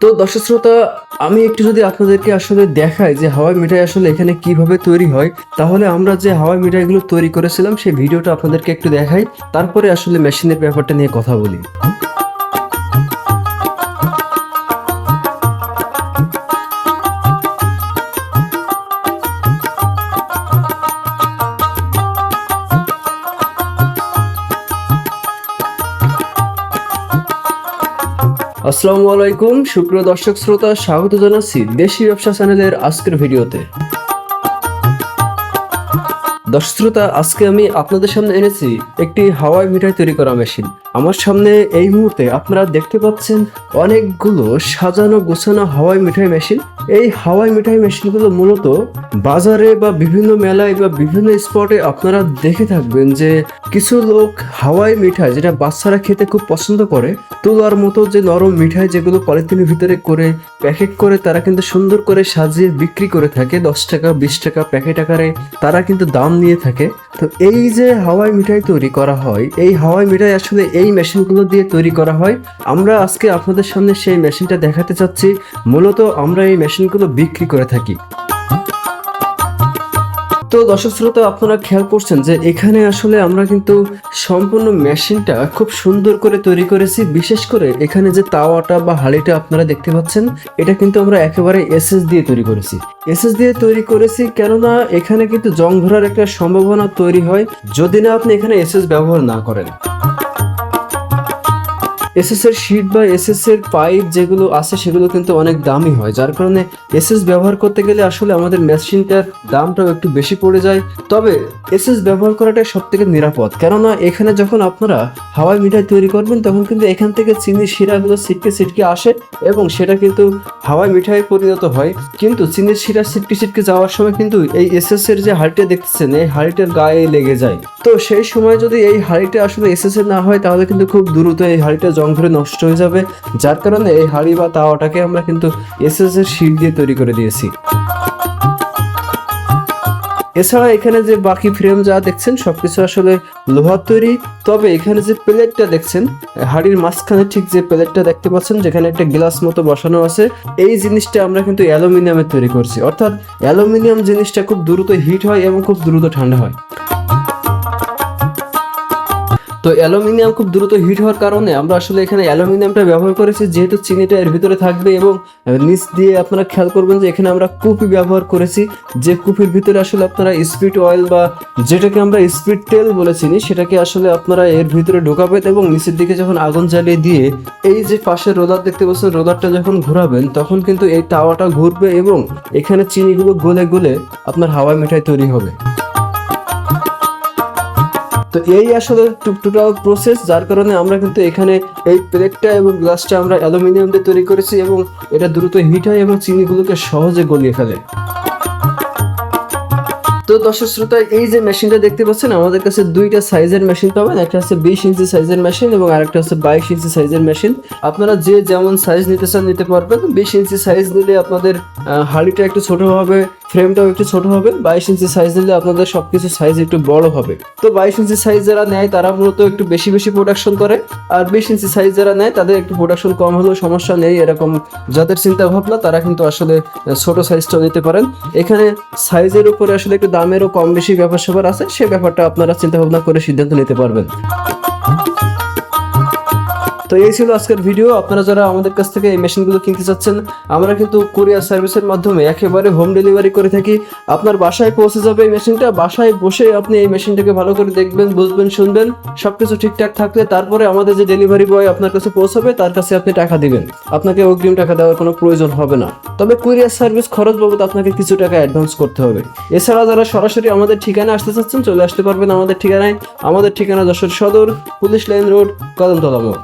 তো দর্শক শ্রোতা, আমি একটু যদি আপনাদেরকে আসলে দেখাই যে হাওয়াই মিঠাই আসলে এখানে কীভাবে তৈরি হয়, তাহলে আমরা যে হাওয়াই মিঠাইগুলো তৈরি করেছিলাম, সেই ভিডিওটা আপনাদেরকে একটু দেখাই, তারপরে আসলে মেশিনের ব্যাপারটা নিয়ে কথা বলি। আসসালামু আলাইকুম শুক্র দর্শক শ্রোতা, স্বাগত জানাচ্ছি দেশি ব্যবসা চ্যানেলের আজকের ভিডিওতে। দর্শক শ্রোতা, আজকে আমি আপনাদের সামনে এনেছি একটি হাওয়াই মিঠাই তৈরি করা মেশিন। আমার সামনে এই মুহূর্তে আপনারা দেখতে পাচ্ছেন অনেকগুলো সাজানো গোছানো হাওয়াই মিঠাই মেশিন। এই হাওয়াই মিঠাই মেশিনগুলো মূলত বাজারে বা বিভিন্ন মেলায় বা বিভিন্ন স্পটে আপনারা দেখে থাকবেন যে কিছু লোক হাওয়াই মিঠাই যেটা বাচ্চারা খেতে খুব পছন্দ করে, তোলার মতো যে নরম মিঠাই যেগুলো পলিথিনের ভিতরে করে প্যাকেট করে তারা কিন্তু সুন্দর করে সাজিয়ে বিক্রি করে থাকে, দশ টাকা, বিশ টাকা প্যাকেট আকারে তারা কিন্তু দাম নিয়ে থাকে। তো এই যে হাওয়াই মিঠাই তৈরি করা হয়, এই হাওয়াই মিঠাই আসলে এই মেশিনগুলো দিয়ে তৈরি করা হয়। আমরা আজকে আপনাদের সামনে সেই মেশিনটা দেখাতে চাচ্ছি। মূলত আমরা এই মেশিনগুলো বিক্রি করে থাকি। তো দর্শক শ্রোতা, আপনারা খেয়াল করছেন যে এখানে আসলে আমরা কিন্তু সম্পূর্ণ মেশিনটা খুব সুন্দর করে তৈরি করেছি। বিশেষ করে এখানে যে তাওয়াটা বা হাঁড়িটা আপনারা দেখতে পাচ্ছেন, এটা কিন্তু আমরা একেবারে এসএস দিয়ে তৈরি করেছি। এসএস দিয়ে তৈরি করেছি কেননা এখানে কিন্তু জং ধরার একটা সম্ভাবনা তৈরি হয়। যদি না আপনি এখানে এসএস ব্যবহার না করেন। এসএস এর শিট বা এসএস এর পাইপ যেগুলো আছে সেগুলো কিন্তু অনেক দামি হয়। যার কারণে এসএস ব্যবহার করতে গেলে আসলে আমাদের মেশিনটার দামটাও একটু বেশি পড়ে যায়। তবে এসএস ব্যবহার করাটাই সব থেকে নিরাপদ। কেননা এখানে যখন আপনারা হাওয়াই মিঠাই তৈরি করবেন, তখন কিন্তু এখান থেকে চিনির শিরাগুলো ছিটকে ছিটকে আসে এবং সেটা কিন্তু হাওয়াই মিঠাই পরিণত হয়। কিন্তু চিনির শিরা ছিটকে ছিটকে যাওয়ার সময় কিন্তু এই এসএস এর যে হাড়িটা দেখতেছেন, এই হাড়িটার গায়ে লেগে যায়। তো সেই সময় যদি এই হাড়িটা আসলে এসএস এর না হয়, তাহলে কিন্তু খুব দ্রুত এই হাড়িটা ধরে নষ্ট হয়ে যাবে। যার কারণে এই হাড়ি বা তাওয়াটাকে আমরা কিন্তু এসএস এর শিট দিয়ে তৈরি করে দিয়েছি। এছাড়া এখানে যে বাকি ফ্রেম যা দেখছেন, সবকিছু আসলে লোহার তৈরি। তবে এখানে যে প্লেটটা দেখছেন, হাড়ির মাঝখানে ঠিক যে প্লেটটা দেখতে পাচ্ছেন, যেখানে একটা গ্লাস মতো বসানো আছে, এই জিনিসটা আমরা কিন্তু অ্যালুমিনিয়ামের তৈরি করছি। অর্থাৎ অ্যালুমিনিয়াম জিনিসটা খুব দ্রুত হিট হয় এবং খুব দ্রুত ঠান্ডা হয়। তো অ্যালুমিনিয়াম খুব দ্রুত হিট হওয়ার কারণে আমরা আসলে এখানে অ্যালুমিনিয়ামটা ব্যবহার করেছি, যেহেতু চিনিটা এর ভিতরে থাকবে এবং নিচ দিয়ে আপনারা খেয়াল করবেন যে এখানে আমরা কুপি ব্যবহার করেছি, যে কুপির ভিতরে আসলে আপনারা স্পিড অয়েল বা যেটাকে আমরা স্পিড তেল বলে চিনি, সেটাকে আসলে আপনারা এর ভিতরে ঢোকাবেন এবং নিচের দিকে যখন আগুন জ্বালিয়ে দিয়ে এই যে পাশে রোলার দেখতে পাচ্ছেন, রোলারটা যখন ঘোরাবেন, তখন কিন্তু এই তাওয়াটা ঘুরবে এবং এখানে চিনিগুলো গলে গলে আপনার হাওয়াই মিঠাই তৈরি হবে। তো এই আসলে টোটাল প্রসেস যার কারণে আমরা কিন্তু এখানে এই প্লেটটা এবং গ্লাসটা আমরা অ্যালুমিনিয়াম দিয়ে তৈরি করেছি এবং এটা দ্রুত হিট হয় এবং চিনিগুলোকে সহজে গলিয়ে ফেলে। তো দর্শক শ্রোতা, এই যে মেশিনটা দেখতে পাচ্ছেন, আমাদের কাছে দুইটা সাইজের মেশিন পাবেন। একটা হচ্ছে বিশ ইঞ্চি সাইজের মেশিন এবং আরেকটা হচ্ছে বাইশ ইঞ্চি সাইজের মেশিন আপনারা যে যেমন সাইজ নিতে চান নিতে পারবেন। বিশ ইঞ্চি সাইজ নিলে আপনাদের হাঁড়িটা একটু ছোট হবে ফ্রেমটাও একটু ছোট হবে, বাইশ ইঞ্চি সাইজ নিলে আপনাদের সবকিছু সাইজ একটু বড় হবে। তো বাইশ ইঞ্চি সাইজ যারা নেয়, তারা মূলত একটু বেশি বেশি প্রোডাকশন করে, আর বিশ ইঞ্চি সাইজ যারা নেয়, তাদের একটু প্রোডাকশন কম হলেও সমস্যা নেই, এরকম যাদের চিন্তা ভাবনা তারা কিন্তু আসলে ছোট সাইজটাও নিতে পারেন। এখানে সাইজের উপরে আসলে একটু দামেরও কম বেশি ব্যাপার স্যাপার আছে, সে ব্যাপারটা আপনারা চিন্তা ভাবনা করে সিদ্ধান্ত নিতে পারবেন। তো এই ছিল আজকের ভিডিও আপনারা যারা আমাদের কাছ থেকে এই মেশিনগুলো কিনতে চাচ্ছেন, আমরা কিন্তু কুরিয়ার সার্ভিসের মাধ্যমে একেবারে হোম ডেলিভারি করে থাকি। আপনার বাসায় পৌঁছে যাবে এই মেশিনটা। বাসায় বসে আপনি এই মেশিনটাকে ভালো করে দেখবেন, বুঝবেন, শুনবেন। সবকিছু ঠিকঠাক থাকলে তারপরে আমাদের যে ডেলিভারি বয় আপনার কাছে পৌঁছাবে, তার কাছে আপনি টাকা দিবেন। আপনাকে অগ্রিম টাকা দেওয়ার কোনো প্রয়োজন হবে না। তবে কুরিয়ার সার্ভিস খরচ বাবদ আপনাকে কিছু টাকা অ্যাডভান্স করতে হবে। এছাড়া যারা সরাসরি আমাদের ঠিকানা আসতে চাচ্ছেন, চলে আসতে পারবেন আমাদের ঠিকানায়। আমাদের ঠিকানা যশোর সদর, পুলিশ লাইন রোড, কদমতলা মোড়।